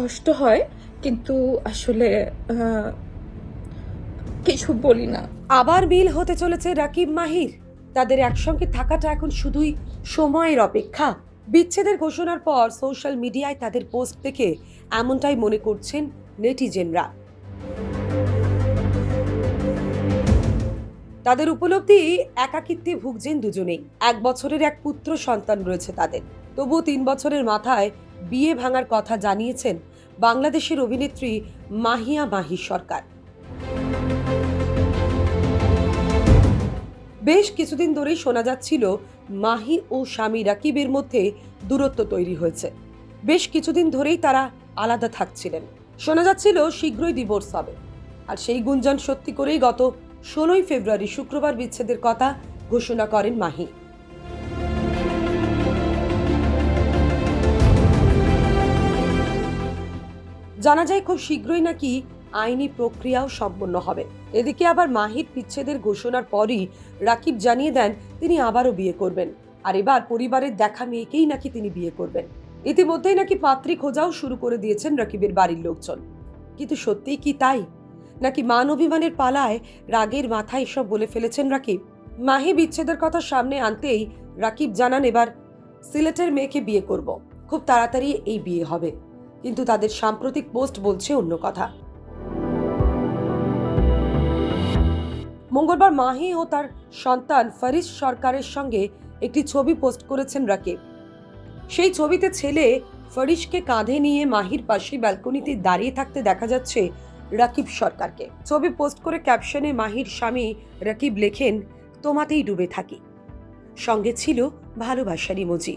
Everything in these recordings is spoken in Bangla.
কষ্ট হয়, কিন্তু আসলে কিছু বলি না। আবার বিল হতে চলেছে রাকিব, মাহির। তাদের একসঙ্গে থাকাটা এখন শুধুই সময়ের অপেক্ষা। বিচ্ছেদের ঘোষণার পর সোশ্যাল মিডিয়ায় তাদের পোস্ট দেখে এমনটাই মনে করছেন নেটিজেনরা। তাদের উপলব্ধি একাকিত্বে ভুগছেন দুজনেই। এক বছরের এক পুত্র সন্তান রয়েছে তাদের। তবুও তিন বছরের মাথায় বিয়ে ভাঙার কথা জানিয়েছেন বাংলাদেশের অভিনেত্রী মাহিয়া মাহি সরকার। বেশ কিছুদিন ধরেই শোনা যাচ্ছিল মাহি ও স্বামী রাকিবের মধ্যে দূরত্ব তৈরি হয়েছে। বেশ কিছুদিন ধরেই তারা আলাদা থাকছিলেন। শোনা যাচ্ছিল শীঘ্রই ডিভোর্স হবে। আর সেই গুঞ্জন সত্যি করেই গত ষোলোই ফেব্রুয়ারি শুক্রবার বিচ্ছেদের কথা ঘোষণা করেন মাহি। জানা যায় খুব শীঘ্রই নাকি আইনি প্রক্রিয়াও সম্পন্ন হবে। এদিকে আবার মাহির বিচ্ছেদের ঘোষণার পরই রাকিব জানিয়ে দেন, তিনি আবারও বিয়ে করবেন। আর এবার পরিবারের দেখা মেয়েকেই নাকি তিনি বিয়ে করবেন। ইতিমধ্যেই নাকি পাত্রী খোঁজাও শুরু করে দিয়েছেন রাকিবের বাড়ির লোকজন। কিন্তু সত্যিই কি তাই? নাকি মান অভিমানের পালায় রাগের মাথায় এসব বলে ফেলেছেন রাকিব? মাহি বিচ্ছেদের কথা সামনে আনতেই রাকিব জানান, এবার সিলেটের মেয়েকে বিয়ে করব। খুব তাড়াতাড়ি এই বিয়ে হবে। কিন্তু তাদের সাম্প্রতিক পোস্ট বলছে অন্য কথা। মঙ্গলবার মাহি ও তার সন্তান ফরিস সরকারের সঙ্গে একটি ছবি পোস্ট করেছেন রাকিব। সেই ছবিতে ছেলে ফরিশকে কাঁধে নিয়ে মাহির পাশে ব্যালকনিতে দাঁড়িয়ে থাকতে দেখা যাচ্ছে রাকিব সরকারকে। ছবি পোস্ট করে ক্যাপশনে মাহির স্বামী রাকিব লেখেন, তোমাতেই ডুবে থাকি। সঙ্গে ছিল ভালোবাসার ইমোজি।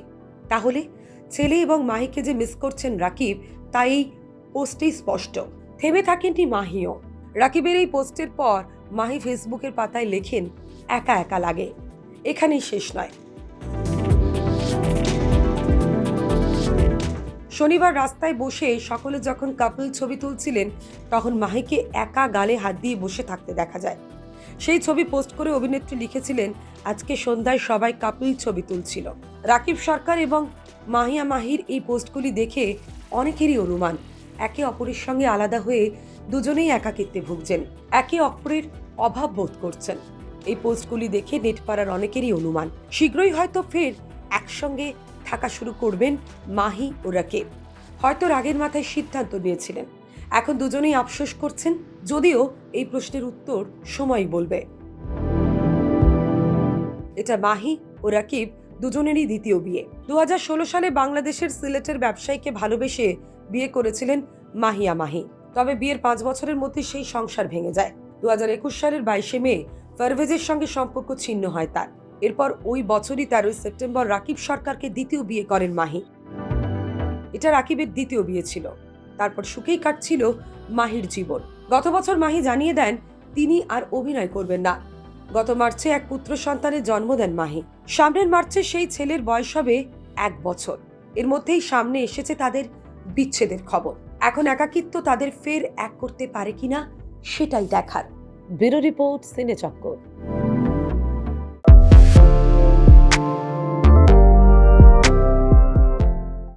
তাহলে ছেলে এবং মাহিকে যে মিস করছেন রাকিব তা এই পোস্টেই স্পষ্ট। থেমে থাকেননি মাহিও। রাকিবের এই পোস্টের পর মাহি ফেসবুকের পাতায় লেখেন, একা একা লাগে। এখানেই শেষ নয়। শনিবার রাস্তায় বসে সকলে যখন কাপল ছবি তুলছিলেন, তখন মাহিকে একা গালে হাত দিয়ে বসে থাকতে দেখা যায়। সেই ছবি পোস্ট করে অভিনেত্রী লিখেছিলেন, আজকে সন্ধ্যায় সবাই কাপল ছবি তুলছিল। রাকিব সরকার এবং মাহিয়া মাহির এই পোস্টগুলি দেখে অনেকেরই অনুমান। একে অপরের সঙ্গে আলাদা হয়ে দুজনেই একাকিত্বে ভুগছেন। একে অপরের অভাব বোধ করছেন। এই পোস্টগুলি দেখে নেটপাড়ার অনেকেরই অনুমান। শীঘ্রই হয়তো ফের একসঙ্গে থাকা শুরু করবেন মাহি ও রাকিব। হয়তো রাগের মাথায় সিদ্ধান্ত নিয়েছিলেন। এখন দুজনেই আফসোস করছেন, যদিও এই প্রশ্নের উত্তর সময় বলবে। এটা মাহি ও রাকিব দুজনেরই দ্বিতীয় বিয়ে। দু হাজার ষোলো সালে বাংলাদেশের সিলেটের ব্যবসায়ীকে ভালোবেসে বিয়ে করেছিলেন মাহিয়া মাহি। তবে বিয়ের পাঁচ বছরের মধ্যে সেই সংসার ভেঙে যায়। দু সালের বাইশে মে পারভেজের সঙ্গে সম্পর্ক ছিন্ন হয় তার। এরপর ওই বছরই তেরোই সেপ্টেম্বর রাকিব সরকারকে দ্বিতীয় বিয়ে করেন মাহি। এটা রাকিবের দ্বিতীয় বিয়ে ছিল। তারপর সুখেই কাটছিল মাহির জীবন। গত বছর মাহি জানিয়ে দেন, তিনি আর অভিনয় করবেন না। গত মার্চে এক পুত্র সন্তানের জন্ম দেন মাহি। সামনের মার্চে সেই ছেলের বয়স হবে এক বছর। এর মধ্যেই সামনে এসেছে তাদের বিচ্ছেদের খবর। এখন একাকিত্ব তাদের ফের এক করতে পারে কিনা, সেটাই দেখার। ব্যুরো রিপোর্ট সিনে চক্কর